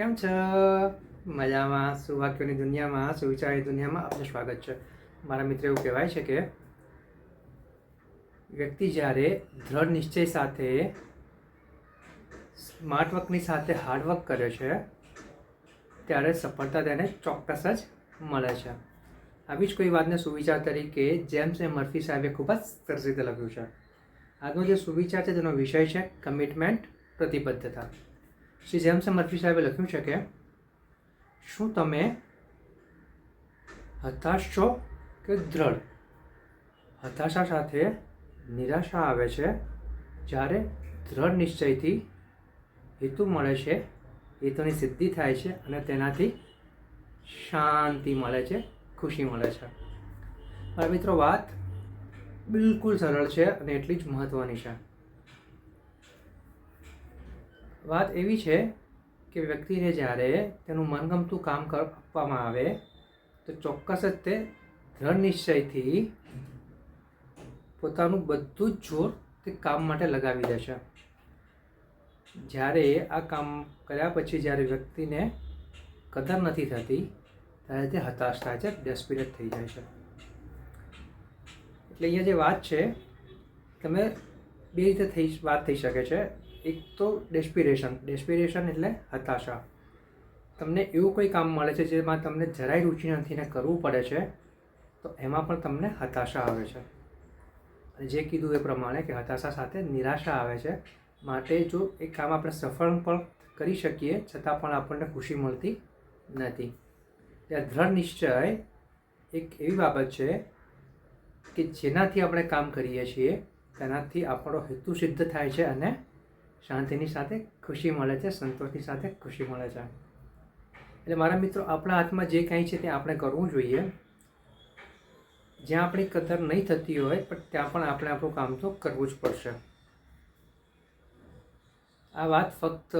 કેમ છો? મજામાં. સુવાક્યોની દુનિયામાં, સુવિચારની દુનિયામાં આપનું સ્વાગત છે. મારા મિત્ર એવું કહેવાય છે કે વ્યક્તિ જ્યારે દ્રઢ નિશ્ચય સાથે, સ્માર્ટ વર્કની સાથે હાર્ડવર્ક કરે છે, ત્યારે સફળતા તેને ચોક્કસ જ મળે છે. આવી જ કોઈ વાતને સુવિચાર તરીકે જેમ્સ એ મર્ફી સાહેબે ખૂબ જ સરસ રીતે લખ્યું છે. આજનો જે સુવિચાર છે તેનો વિષય છે કમિટમેન્ટ પ્રતિબદ્ધતા. શ્રી જેમ્સ મરફી સાહેબે લખ્યું છે કે, શું તમે હતાશ છો કે દ્રઢ? હતાશા સાથે નિરાશા આવે છે જ્યારે દ્રઢ નિશ્ચયથી હેતુ મળે છે, હેતુની સિદ્ધિ થાય છે અને તેનાથી શાંતિ મળે છે, ખુશી મળે છે. મારા મિત્રો, વાત બિલકુલ સરળ છે અને એટલી જ મહત્ત્વની છે. વાત એવી છે કે વ્યક્તિને જ્યારે તેનું મનગમતું કામ આપવામાં આવે, તો ચોક્કસ જ તે દ્રઢ નિશ્ચયથી પોતાનું બધું જ જોર તે કામ માટે લગાવી દે છે જ્યારે આ કામ કર્યા પછી જ્યારે વ્યક્તિને કદર નથી થતી, ત્યારે તે હતાશ થાય છે ડેસ્પિરેટ થઈ જાય છે. એટલે અહીંયા જે વાત છે, તમે બે રીતે થઈ, વાત થઈ શકે છે. એક તો ડેસ્પિરેશન ડેસ્પિરેશન એટલે હતાશા. તમને એવું કોઈ કામ મળે છે જેમાં તમને જરાય રુચિ નથી ને કરવું પડે છે, તો એમાં પણ તમને હતાશા આવે છે. અને જે કીધું એ પ્રમાણે કે હતાશા સાથે નિરાશા આવે છે, માટે જો એ કામ આપણે સફળ પણ કરી શકીએ, છતાં પણ આપણને ખુશી મળતી નથી. ત્યાં દ્રઢ નિશ્ચય એક એવી બાબત છે કે જેનાથી આપણે કામ કરીએ છીએ, તેનાથી આપણો હેતુ સિદ્ધ થાય છે અને શાંતિની સાથે ખુશી મળે છે, સંતોષની સાથે ખુશી મળે છે. એટલે મારા મિત્રો, આપણા હાથમાં જે કાંઈ છે તે આપણે કરવું જોઈએ. જ્યાં આપણી કદર નહીં થતી હોય, પણ ત્યાં પણ આપણે આપણું કામ તો કરવું જ પડશે. આ વાત ફક્ત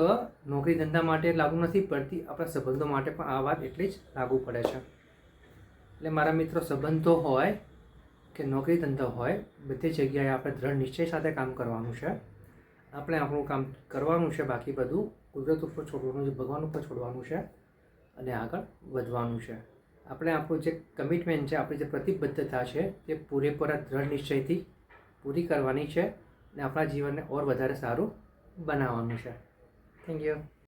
નોકરી ધંધા માટે લાગુ નથી પડતી, આપણા સંબંધો માટે પણ આ વાત એટલી જ લાગુ પડે છે. એટલે મારા મિત્રો, સંબંધો હોય કે નોકરી ધંધો હોય, બધી જગ્યાએ આપણે દ્રઢ નિશ્ચય સાથે કામ કરવાનું છે. આપણે આપણું કામ કરવાનું છે બાકી બધું. કુદરત ઉપર છોડવાનું છે, ભગવાન ઉપર છોડવાનું છે અને આગળ વધવાનું છે. આપણે આપણું જે કમિટમેન્ટ છે, આપણી જે પ્રતિબદ્ધતા છે, તે પૂરેપૂરા દ્રઢ નિશ્ચયથી પૂરી કરવાની છે અને આપણા જીવનને ઓર વધારે સારું બનાવવાનું છે. Thank you